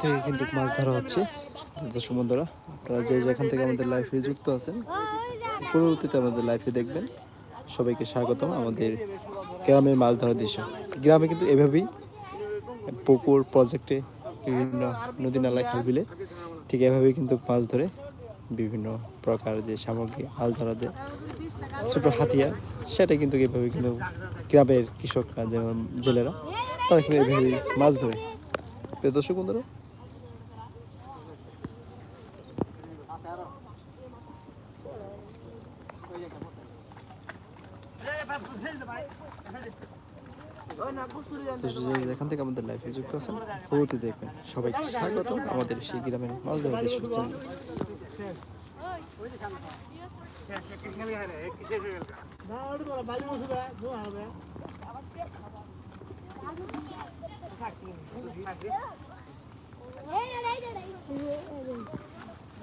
থেকে কিন্তু মাছ ধরা হচ্ছে। দর্শক বন্ধুরা, আপনারা যে যেখান থেকে আমাদের লাইফে যুক্ত আছেন, পরবর্তীতে আমাদের লাইফে দেখবেন। সবাইকে স্বাগতম আমাদের গ্রামের মাছ ধরার দৃশ্য। গ্রামে কিন্তু এভাবেই পুকুর প্রজেক্টে বিভিন্ন নদী, নালা খাল বিলে ঠিক এভাবেই কিন্তু মাছ ধরে বিভিন্ন প্রকার যে সামগ্রী, মাছ ধরা যে ছোটো হাতিয়ার, সেটা কিন্তু এভাবে কিন্তু গ্রামের কৃষকরা, যেমন জেলেরা, তারা কিন্তু এভাবেই মাছ ধরে। প্রিয় দর্শক বন্ধুরা তো যে যেখান থেকে আমাদের লাইফে যুক্ত আছেন পরবর্তী দেখবেন সবাইকে স্বাগত আমাদের সেই গ্রামের মাছ ধরা দৃশ্য চ্যানেলে।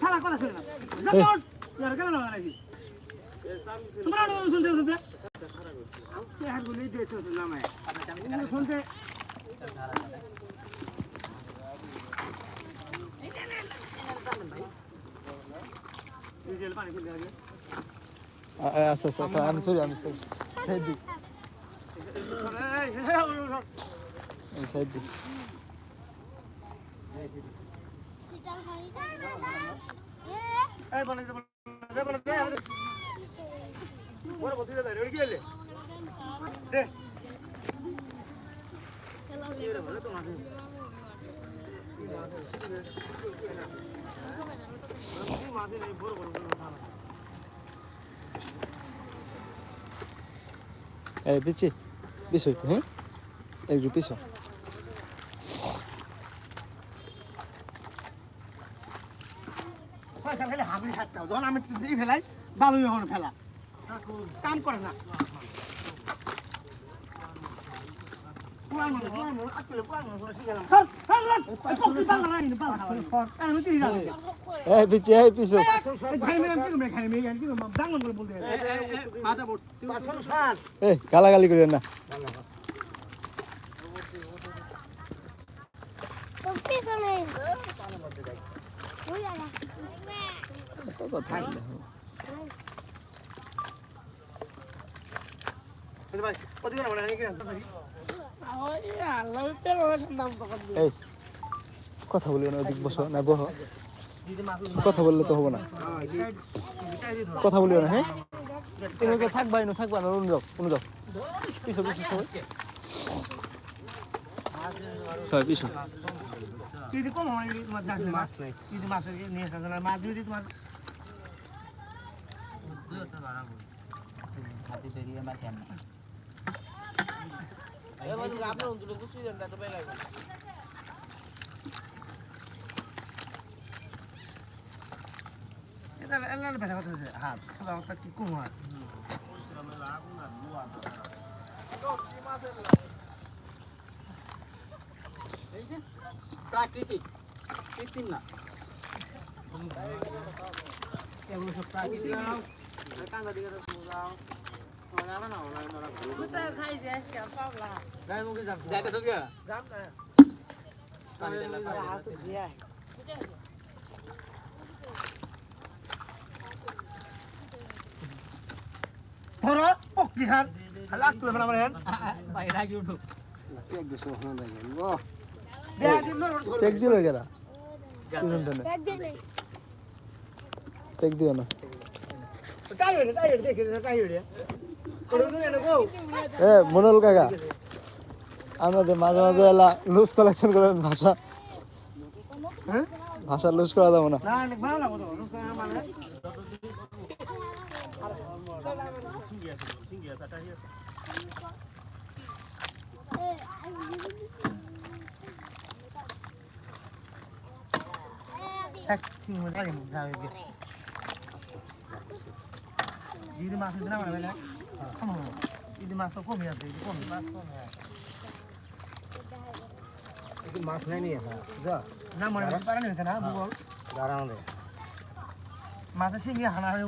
সারা কথা শুনে না ইয়ার কেন না নাকি তোমরা শুনতে শুনতে কে হাত গুলি দিয়েছ নামে শুনতে পানি ফেলে আগে আ- আ- আস্তে আস্তে আস্তে, আমি সরি আমি সরি সাইড আমি সাইড দিই এই বলে বলে বলে এই পিছি পিছু। হ্যাঁ একটু পিছু আমি ফেলাই এখন ফেলা। কাম করে না। গালাগালি করেন না কথা ভাই, ওদিকে না, এই কথা বলিও না ওদিক বসো না বহ কথা বললে তো হব না। কথা বলিও না হ্যাঁ? এভাবে থাকবা না থাকবা না অন্য যাও অন্য যাও। পিছু পিছু সবাই। হ্যাঁ পিছু কম হয়, মাছ নাই। যদি ইয়ে নিয়ে আসা না, মাছ যদি তোমার হাত। প্রাকৃতিক কৃত্রিম না এগুলো সব প্রাকৃতিক কাঁচা দিকে যাও ধরো, পক্ষী হাত, আর লাগতো না আমার হ্যাঁ। বাইরে কি উঠো দেয়া দিন না, ওর ধরো। টেক দিল কেরা টেক দিও না তাই হইলে, তাই হইলে, দেখে তাই হইলে। মনোল কাকা। আপনাদের মাঝে মাঝে এলা লুজ কালেকশন করেন, ভাষা। ভাষা লুজ করা যাব না। যদি মাছ যদি মাছ তো কমই আছে ইদি কমই মাছ কম হ্যাঁ মাছ নাই নিয়ে যা না মনে পারে না ভূগোল দাঁড়াও দে মাছের সিঙ্গি হানা হয়ে